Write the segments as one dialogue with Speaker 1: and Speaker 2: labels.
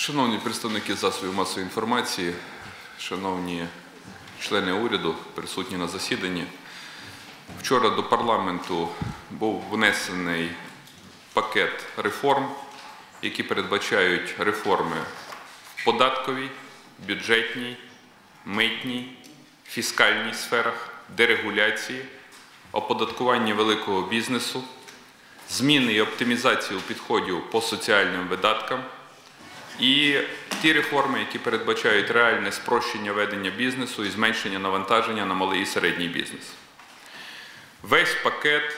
Speaker 1: Шановні представники засобів масової інформації, шановні члени уряду, присутні на засіданні. Вчора до парламенту був внесений пакет реформ, які передбачають реформи податковій, бюджетній, митній, фіскальній сферах, дерегуляції, оподаткуванні великого бізнесу, зміни і оптимізацію підходів по соціальним видаткам. І ті реформи, які передбачають реальне спрощення ведення бізнесу і зменшення навантаження на малий і середній бізнес. Весь пакет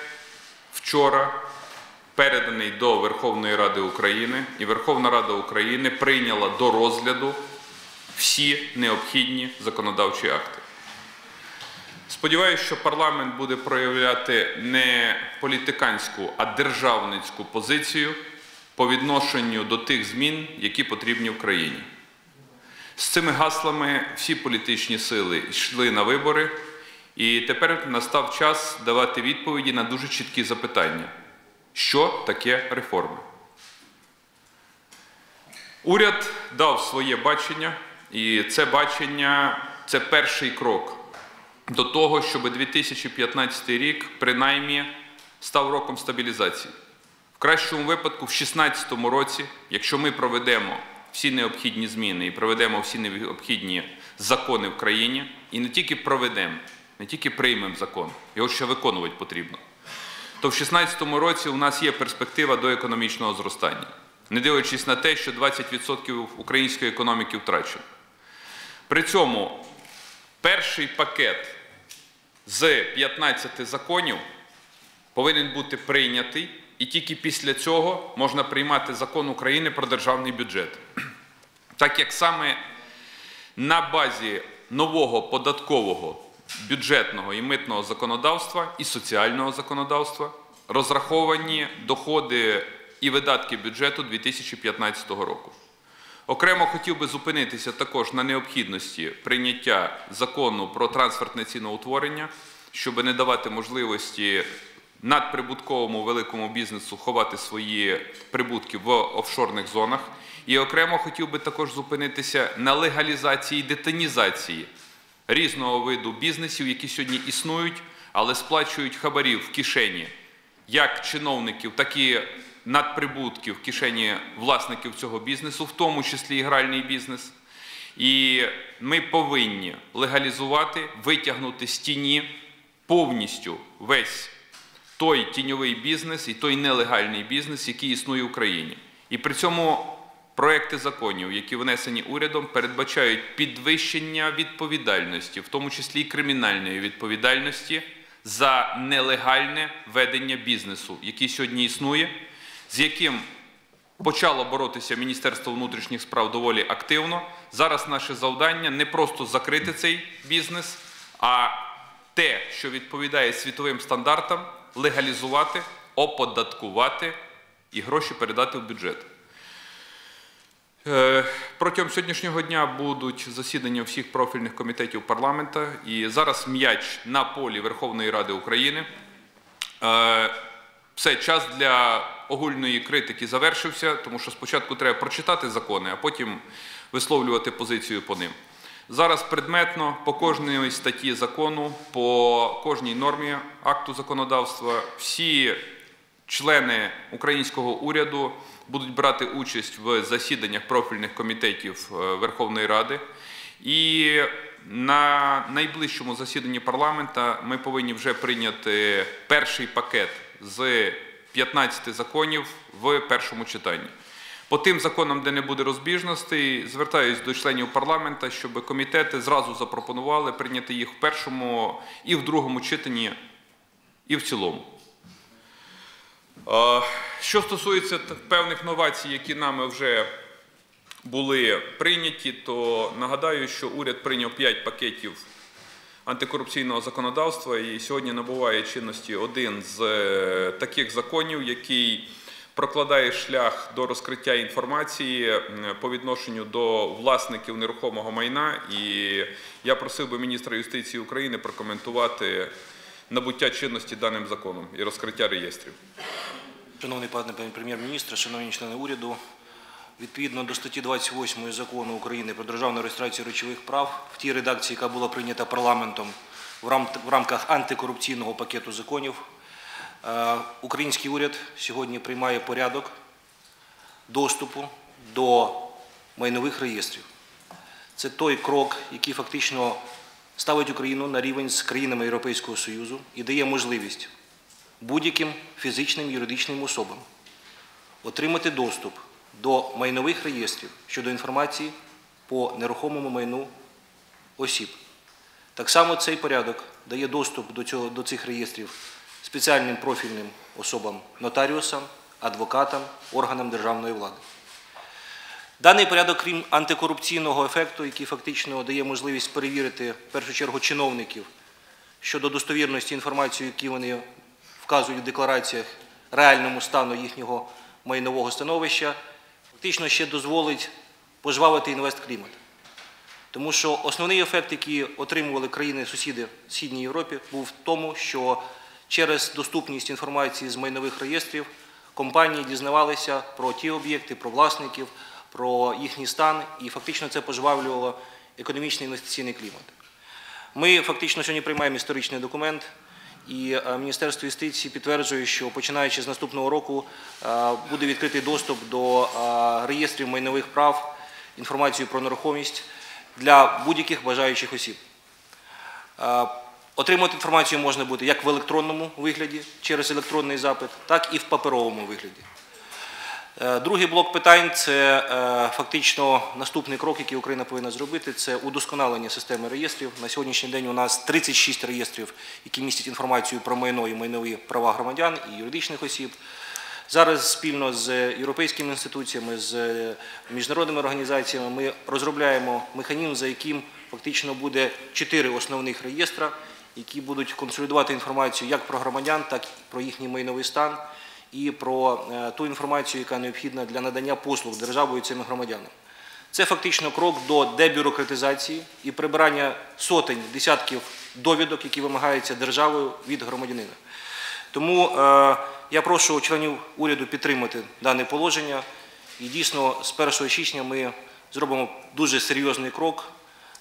Speaker 1: вчора переданий до Верховної Ради України, і Верховна Рада України прийняла до розгляду всі необхідні законодавчі акти. Сподіваюся, що парламент буде проявляти не політиканську, а державницьку позицію по відношенню до тих змін, які потрібні в країні. З цими гаслами всі політичні сили йшли на вибори, і тепер настав час давати відповіді на дуже чіткі запитання, що таке реформи. Уряд дав своє бачення, і це бачення це перший крок до того, щоб 2015 рік принаймні став роком стабілізації. Кращому випадку, в 2016 році, якщо ми проведемо всі необхідні зміни і проведемо всі необхідні закони в країні, і не тільки проведемо, не тільки приймемо закон, його ще виконувати потрібно, то в 2016 році у нас є перспектива до економічного зростання, не дивлячись на те, що 20% української економіки втрачено. При цьому перший пакет з 15 законів повинен бути прийнятий, і тільки після цього можна приймати закон України про державний бюджет. Так як саме на базі нового податкового, бюджетного і митного законодавства і соціального законодавства розраховані доходи і видатки бюджету 2015 року. Окремо хотів би зупинитися також на необхідності прийняття закону про трансфертне ціноутворення, щоб не давати можливості надприбутковому великому бізнесу ховати свої прибутки в офшорних зонах. І окремо хотів би також зупинитися на легалізації і детанізації різного виду бізнесів, які сьогодні існують, але сплачують хабарів в кишені як чиновників, так і надприбутків в кишені власників цього бізнесу, в тому числі і гральний бізнес. І ми повинні легалізувати, витягнути з тіні повністю весь той тіньовий бізнес і той нелегальний бізнес, який існує в Україні. І при цьому проекти законів, які внесені урядом, передбачають підвищення відповідальності, в тому числі і кримінальної відповідальності за нелегальне ведення бізнесу, який сьогодні існує, з яким почало боротися Міністерство внутрішніх справ доволі активно. Зараз наше завдання не просто закрити цей бізнес, а те, що відповідає світовим стандартам, легалізувати, оподаткувати і гроші передати в бюджет. Е, Протягом сьогоднішнього дня будуть засідання всіх профільних комітетів парламента. І зараз м'яч на полі Верховної Ради України. Е, Все, час для огульної критики завершився, тому що спочатку треба прочитати закони, а потім висловлювати позицію по ним. Зараз предметно по кожній статті закону, по кожній нормі акту законодавства всі члени українського уряду будуть брати участь в засіданнях профільних комітетів е, Верховної Ради. І на найближчому засіданні парламента ми повинні вже прийняти перший пакет з 15 законів в першому читанні. По тим законам, де не буде розбіжностей, звертаюсь до членів парламента, щоб комітети зразу запропонували прийняти їх в першому і в другому читанні, і в цілому. Що стосується певних новацій, які нами вже були прийняті, то нагадаю, що уряд прийняв 5 пакетів антикорупційного законодавства, і сьогодні набуває чинності один з е, таких законів, який прокладає шлях до розкриття інформації по відношенню до власників нерухомого майна. І я просив би міністра юстиції України прокоментувати набуття чинності даним законом і розкриття реєстрів.
Speaker 2: Шановний пане прем'єр-міністр, шановні члени уряду, відповідно до статті 28 закону України про державну реєстрацію речових прав в тій редакції, яка була прийнята парламентом в рамках антикорупційного пакету законів, український уряд сьогодні приймає порядок доступу до майнових реєстрів. Це той крок, який фактично ставить Україну на рівень з країнами Європейського Союзу і дає можливість будь-яким фізичним юридичним особам отримати доступ до майнових реєстрів щодо інформації по нерухомому майну осіб. Так само цей порядок дає доступ до цих реєстрів спеціальним профільним особам нотаріусам, адвокатам, органам державної влади. Даний порядок, крім антикорупційного ефекту, який фактично дає можливість перевірити в першу чергу чиновників щодо достовірності інформації, які вони вказують в деклараціях реальному стану їхнього майнового становища, фактично ще дозволить пожвавити інвестклімат. Тому що основний ефект, який отримували країни-сусіди в Східній Європі, був в тому, що через доступність інформації з майнових реєстрів компанії дізнавалися про ті об'єкти, про власників, про їхній стан, і фактично це пожвавлювало економічний інвестиційний клімат. Ми фактично сьогодні приймаємо історичний документ, і е, Міністерство юстиції підтверджує, що починаючи з наступного року е, буде відкритий доступ до е, реєстрів майнових прав, інформацію про нерухомість для будь-яких бажаючих осіб. Отримати інформацію можна буде як в електронному вигляді через електронний запит, так і в паперовому вигляді. Е, Другий блок питань це е, фактично наступний крок, який Україна повинна зробити, це удосконалення системи реєстрів. На сьогоднішній день у нас 36 реєстрів, які містять інформацію про майно і майнові права громадян і юридичних осіб. Зараз спільно з європейськими інституціями, з міжнародними організаціями ми розробляємо механізм, за яким фактично буде чотири основних реєстра, які будуть консолідувати інформацію як про громадян, так і про їхній майновий стан і про е, ту інформацію, яка необхідна для надання послуг державою цим громадянам. Це фактично крок до дебюрократизації і прибирання сотень, десятків довідок, які вимагаються державою від громадянина. Тому е, я прошу членів уряду підтримати дане положення. І дійсно з 1 січня ми зробимо дуже серйозний крок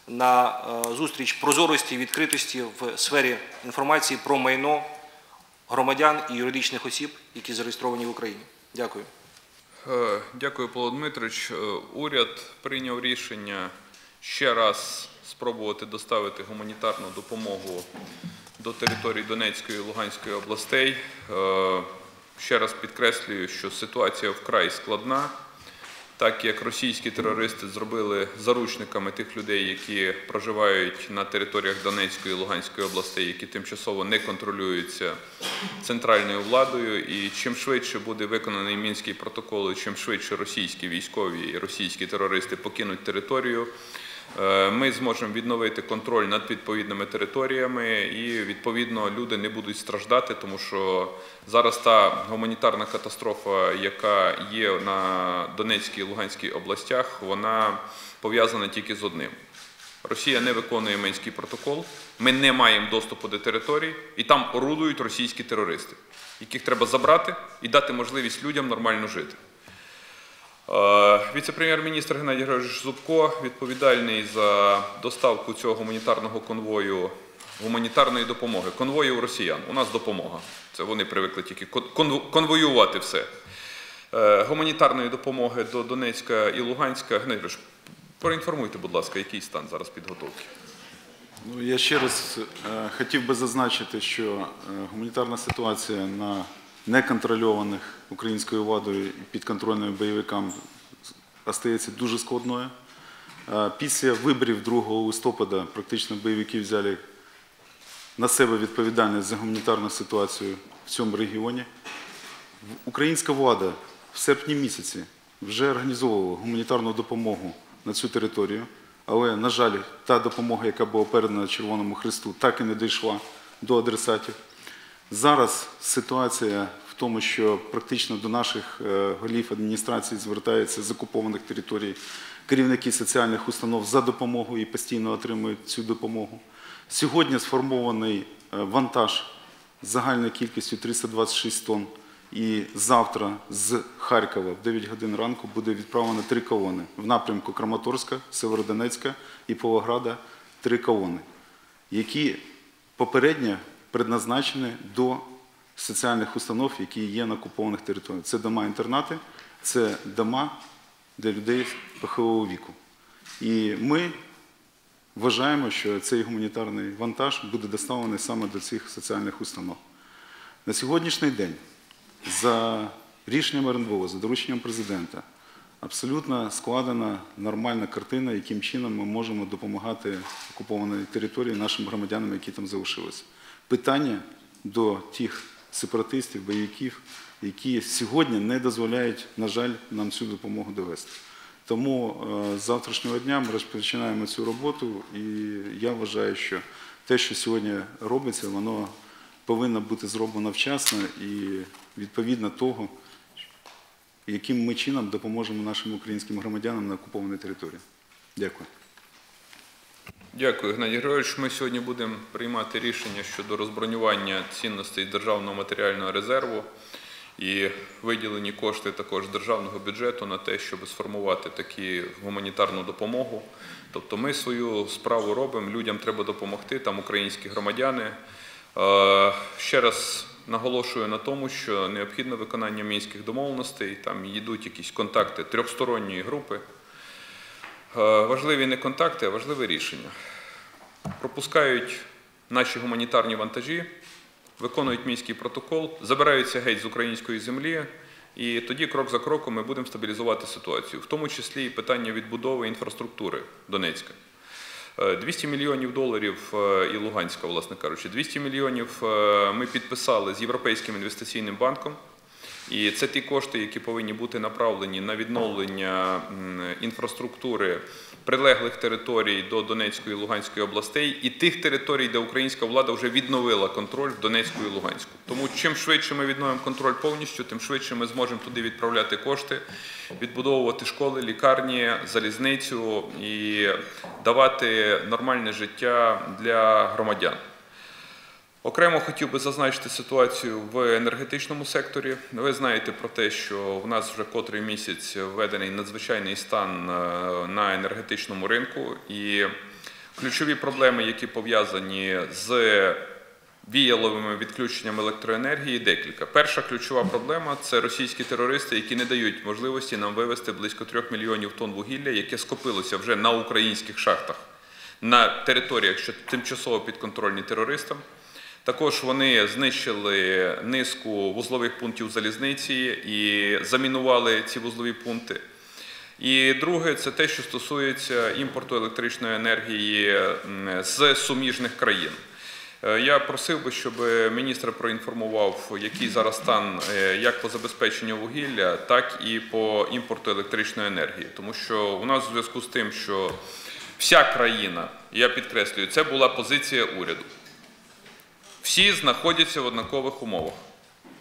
Speaker 2: на е, зустріч прозорості і відкритості в сфері інформації про майно громадян і юридичних осіб, які зареєстровані в Україні. Дякую.
Speaker 1: Е, Дякую, Павло Дмитрович. Е, Уряд прийняв рішення ще раз спробувати доставити гуманітарну допомогу до території Донецької і Луганської областей. Ще раз підкреслюю, що ситуація вкрай складна, так як російські терористи зробили заручниками тих людей, які проживають на територіях Донецької і Луганської областей, які тимчасово не контролюються центральною владою. І чим швидше буде виконаний мінський протокол, чим швидше російські військові і російські терористи покинуть територію, ми зможемо відновити контроль над відповідними територіями, і відповідно люди не будуть страждати, тому що зараз та гуманітарна катастрофа, яка є на Донецькій і Луганській областях, вона пов'язана тільки з одним. Росія не виконує Минський протокол, ми не маємо доступу до територій, і там орудують російські терористи, яких треба забрати і дати можливість людям нормально жити. Е, Віце-прем'єр-міністр Геннадій Григорович Зубко відповідальний за доставку цього гуманітарного конвою, гуманітарної допомоги. Конвою росіян. У нас допомога. Це вони привикли тільки конвоювати все. Е, Гуманітарної допомоги до Донецька і Луганська. Геннадій Григорович, проінформуйте, будь ласка, який стан зараз підготовки.
Speaker 3: Ну, я ще раз е, хотів би зазначити, що гуманітарна ситуація на неконтрольованих українською владою і підконтрольними бойовикам остається дуже складною. Е, Після виборів 2 листопада практично бойовики взяли на себе відповідальність за гуманітарну ситуацію в цьому регіоні. Українська влада в серпні місяці вже організовувала гуманітарну допомогу на цю територію, але, на жаль, та допомога, яка була передана Червоному Христу, так і не дійшла до адресатів. Зараз ситуація в тому, що практично до наших е, голів адміністрації звертаються з окупованих територій керівники соціальних установ за допомогою і постійно отримують цю допомогу. Сьогодні сформований е, вантаж з загальною кількістю 326 тонн І завтра з Харкова в 9 годин ранку буде відправлено три колони в напрямку Краматорська, Северодонецька і Павлограда три колони, які попередньо предназначені до соціальних установ, які є на окупованих територіях. Це дома-інтернати, це дома для людей похилого віку. І ми вважаємо, що цей гуманітарний вантаж буде доставлений саме до цих соціальних установ. На сьогоднішній день за рішенням РНБО, за дорученням президента, абсолютно складена нормальна картина, яким чином ми можемо допомагати окупованій території нашим громадянам, які там залишилися. Питання до тих сепаратистів, бойовиків, які сьогодні не дозволяють, на жаль, нам цю допомогу довести. Тому е, з завтрашнього дня ми розпочинаємо цю роботу, і я вважаю, що те, що сьогодні робиться, воно повинно бути зроблено вчасно і відповідно того, яким ми чином допоможемо нашим українським громадянам на окупованій території. Дякую.
Speaker 1: Дякую, Геннадій Григорович. Ми сьогодні будемо приймати рішення щодо розбронювання цінностей державного матеріального резерву і виділені кошти також державного бюджету на те, щоб сформувати таку гуманітарну допомогу. Тобто ми свою справу робимо, людям треба допомогти, там українські громадяни. Е, Ще раз наголошую на тому, що необхідне виконання мінських домовленостей, там йдуть якісь контакти трьохсторонньої групи. Е, Важливі не контакти, а важливе рішення. Пропускають наші гуманітарні вантажі, виконують мінський протокол, забираються геть з української землі, і тоді крок за кроком ми будемо стабілізувати ситуацію, в тому числі і питання відбудови інфраструктури Донецька. Е, 200 мільйонів доларів е, і Луганська, власне кажучи, 200 мільйонів е, ми підписали з Європейським інвестиційним банком. І це ті кошти, які повинні бути направлені на відновлення інфраструктури прилеглих територій до Донецької і Луганської областей і тих територій, де українська влада вже відновила контроль в Донецьку і Луганську. Тому чим швидше ми відновимо контроль повністю, тим швидше ми зможемо туди відправляти кошти, відбудовувати школи, лікарні, залізницю і давати нормальне життя для громадян. Окремо хотів би зазначити ситуацію в енергетичному секторі. Ви знаєте про те, що в нас вже котрий місяць введений надзвичайний стан е, на енергетичному ринку, і ключові проблеми, які пов'язані з віяловими відключеннями електроенергії, декілька. Перша ключова проблема це російські терористи, які не дають можливості нам вивезти близько 3 мільйонів тонн вугілля, яке скопилося вже на українських шахтах на територіях, що тимчасово підконтрольні терористам. Також вони знищили низку вузлових пунктів залізниці і замінували ці вузлові пункти. І друге, це те, що стосується імпорту електричної енергії з суміжних країн. Е, Я просив би, щоб міністр проінформував, який зараз стан е, як по забезпеченню вугілля, так і по імпорту електричної енергії. Тому що у нас в зв'язку з тим, що вся країна, я підкреслюю, це була позиція уряду. Всі знаходяться в однакових умовах.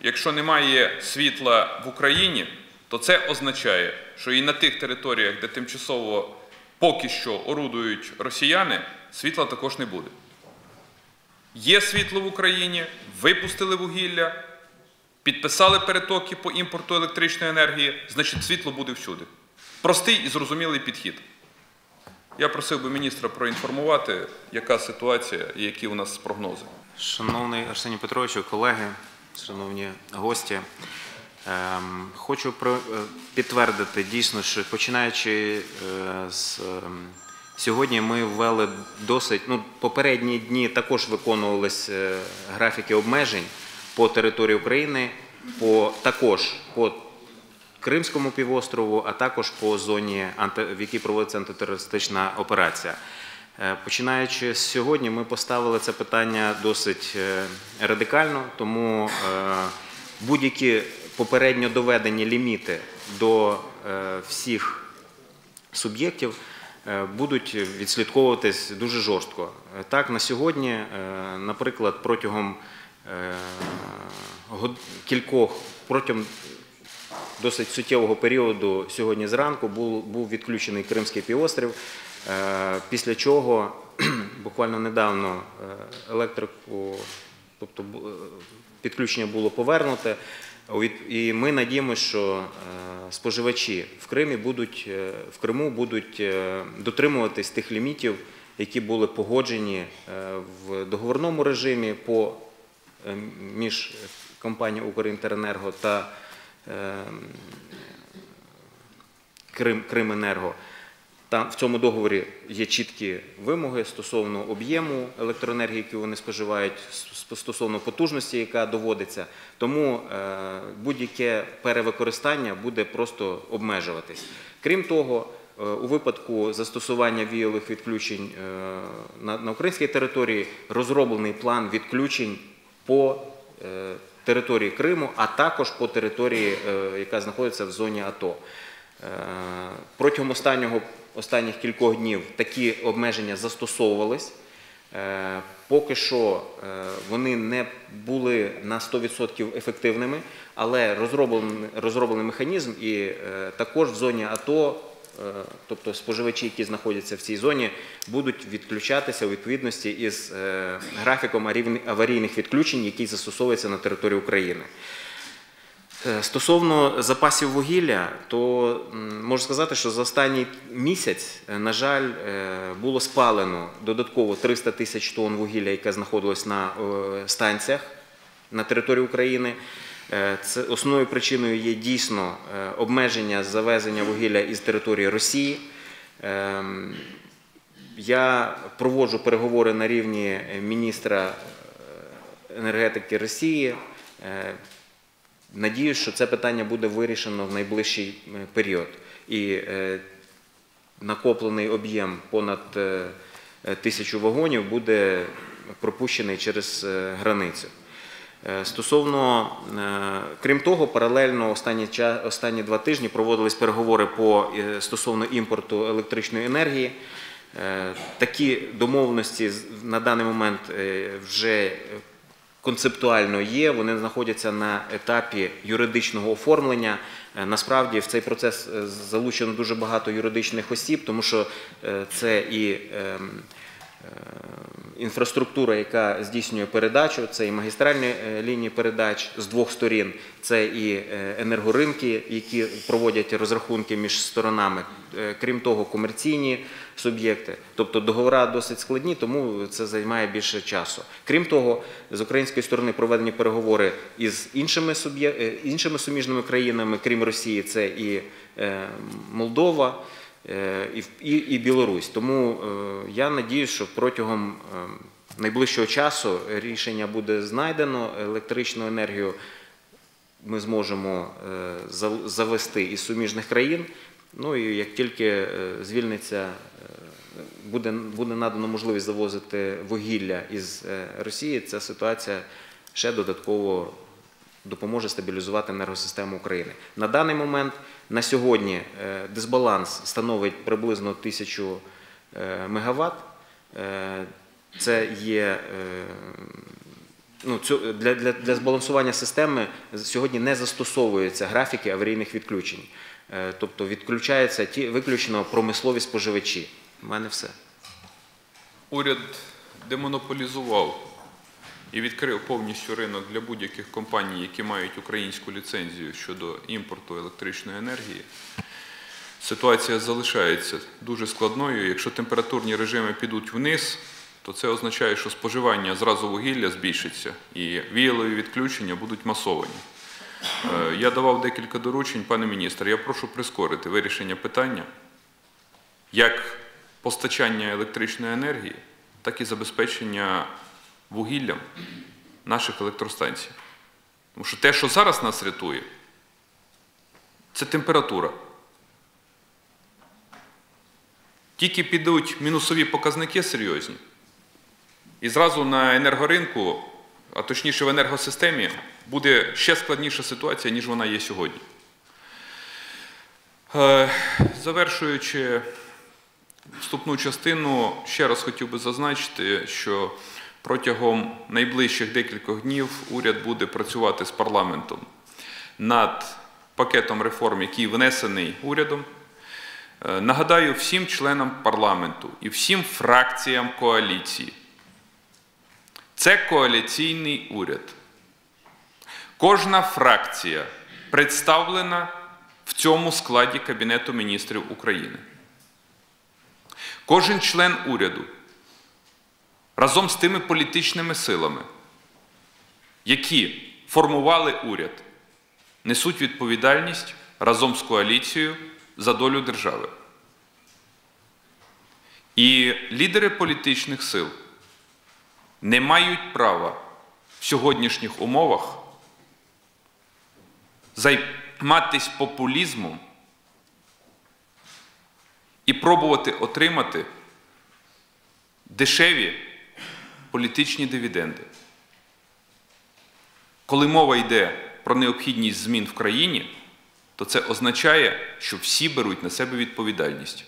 Speaker 1: Якщо немає світла в Україні, то це означає, що і на тих територіях, де тимчасово поки що орудують росіяни, світла також не буде. Є світло в Україні, випустили вугілля, підписали перетоки по імпорту електричної енергії, значить світло буде всюди. Простий і зрозумілий підхід. Я просив би міністра проінформувати, яка ситуація і які у нас прогнози.
Speaker 4: Шановний Арсеній Петровичу, колеги, шановні гості, ем, хочу е, підтвердити дійсно, що починаючи е, з ем, сьогодні, ми ввели досить ну, попередні дні також виконувались е, графіки обмежень по території України, по також по Кримському півострову, а також по зоні, в якій проводиться антитерористична операція. Е, Починаючи з сьогодні, ми поставили це питання досить е, радикально, тому е, будь-які попередньо доведені ліміти до всіх суб'єктів будуть відслідковуватись дуже жорстко. Так, на сьогодні, наприклад, протягом кількох протягом досить суттєвого періоду сьогодні зранку був, відключений Кримський півострів, е, після чого буквально недавно е, електрику, тобто е, підключення було повернуте. І ми надіємося, що споживачі в Кримі будуть в Криму будуть дотримуватись тих лімітів, які були погоджені в договорному режимі по між компанією «Укрінтеренерго» та Крим, Крименерго. Там в цьому договорі є чіткі вимоги стосовно об'єму електроенергії, яку вони споживають, стосовно потужності, яка доводиться. Тому е, будь-яке перевикористання буде просто обмежуватись. Крім того, е, у випадку застосування віялових відключень е, на, українській території розроблений план відключень по території Криму, а також по території, е, яка знаходиться в зоні АТО. Е, Протягом останнього, останніх кількох днів такі обмеження застосовувались. Е, Поки що вони не були на 100% ефективними, але розроблений, розроблений механізм і також в зоні АТО, тобто споживачі, які знаходяться в цій зоні, будуть відключатися у відповідності із е, графіком аварійних- відключень, який застосовується на території України. Е, Стосовно запасів вугілля, то можу сказати, що за останній місяць, е, на жаль, е, було спалено додатково 300 тисяч тонн вугілля, яке знаходилось на е, станціях на території України. Е, Це основною причиною є дійсно е, обмеження завезення вугілля із території Росії. Ем, Я проводжу переговори на рівні міністра е, енергетики Росії. Надіюсь, що це питання буде вирішено в найближчий період. І накоплений об'єм понад тисячу вагонів буде пропущений через границю. Е, Стосовно, е, крім того, паралельно останні, останні два тижні проводились переговори по, е, стосовно імпорту електричної енергії. Такі домовленості на даний момент вже концептуально є, вони знаходяться на етапі юридичного оформлення. Насправді в цей процес залучено дуже багато юридичних осіб, тому що це і ем, інфраструктура, яка здійснює передачу, це і магістральні е, лінії передач з двох сторін, це і е, енергоринки, які проводять розрахунки між сторонами. Е, Крім того, комерційні суб'єкти. Тобто договори досить складні, тому це займає більше часу. Крім того, з української сторони проведені переговори із іншими, е, іншими суміжними країнами, крім Росії, це і е, Молдова. Е, І, і, і Білорусь. Тому е, я надіюсь, що протягом е, найближчого часу рішення буде знайдено. Електричну енергію ми зможемо завести із суміжних країн. Ну і як тільки звільниться, буде, буде надано можливість завозити вугілля із Росії, ця ситуація ще додатково допоможе стабілізувати енергосистему України. На даний момент, на сьогодні, е, дисбаланс становить приблизно 1000 е, мегаватт. Е, Це є ну, для, для, для збалансування системи сьогодні не застосовуються графіки аварійних відключень. Тобто відключаються ті виключно промислові споживачі. У мене все.
Speaker 1: Уряд демонополізував і відкрив повністю ринок для будь-яких компаній, які мають українську ліцензію щодо імпорту електричної енергії. Ситуація залишається дуже складною. Якщо температурні режими підуть вниз, то це означає, що споживання зразу вугілля збільшиться і віялові відключення будуть масовані. Е, Я давав декілька доручень, пане міністр. Я прошу прискорити вирішення питання як постачання електричної енергії, так і забезпечення вугіллям наших електростанцій. Тому що те, що зараз нас рятує, це температура. Тільки підуть мінусові показники серйозні, і зразу на енергоринку, а точніше в енергосистемі, буде ще складніша ситуація, ніж вона є сьогодні. Е, Завершуючи вступну частину, ще раз хотів би зазначити, що протягом найближчих декількох днів уряд буде працювати з парламентом над пакетом реформ, який внесений урядом. Е, Нагадаю всім членам парламенту і всім фракціям коаліції. Це коаліційний уряд. Кожна фракція представлена в цьому складі Кабінету міністрів України. Кожен член уряду разом з тими політичними силами, які формували уряд, несуть відповідальність разом з коаліцією за долю держави. І лідери політичних сил не мають права в сьогоднішніх умовах займатися популізмом і пробувати отримати дешеві політичні дивіденди. Коли мова йде про необхідність змін в країні, то це означає, що всі беруть на себе відповідальність.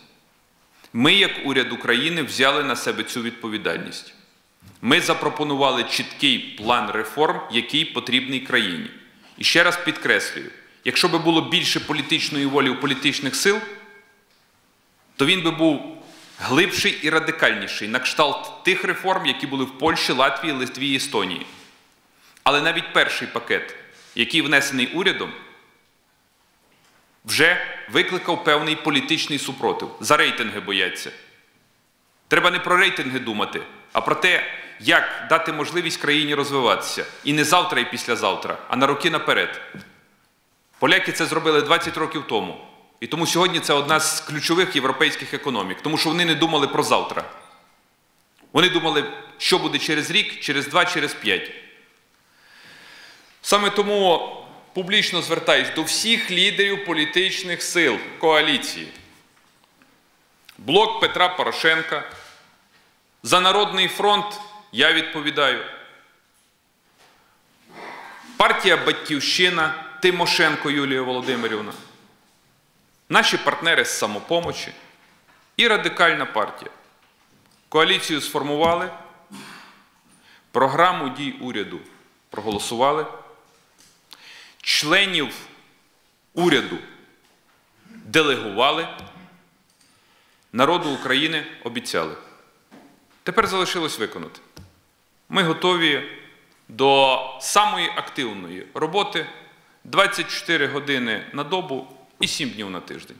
Speaker 1: Ми, як уряд України, взяли на себе цю відповідальність. Ми запропонували чіткий план реформ, який потрібний країні. І ще раз підкреслюю: якщо би було більше політичної волі у політичних сил, то він би був глибший і радикальніший на кшталт тих реформ, які були в Польщі, Латвії, Литві і Естонії. Але навіть перший пакет, який внесений урядом, вже викликав певний політичний супротив. За рейтинги бояться. Треба не про рейтинги думати, а про те, як дати можливість країні розвиватися. І не завтра і післязавтра, а на роки наперед. Поляки це зробили 20 років тому. І тому сьогодні це одна з ключових європейських економік, тому що вони не думали про завтра. Вони думали, що буде через рік, через два, через п'ять. Саме тому публічно звертаюсь до всіх лідерів політичних сил коаліції. Блок Петра Порошенка. За Народний фронт я відповідаю. Партія Батьківщина Тимошенко Юлія Володимирівна. Наші партнери з самопомочі і Радикальна партія. Коаліцію сформували, програму дій уряду проголосували, членів уряду делегували, народу України обіцяли. Тепер залишилось виконати. Ми готові до самої активної роботи 24 години на добу і 7 днів на тиждень.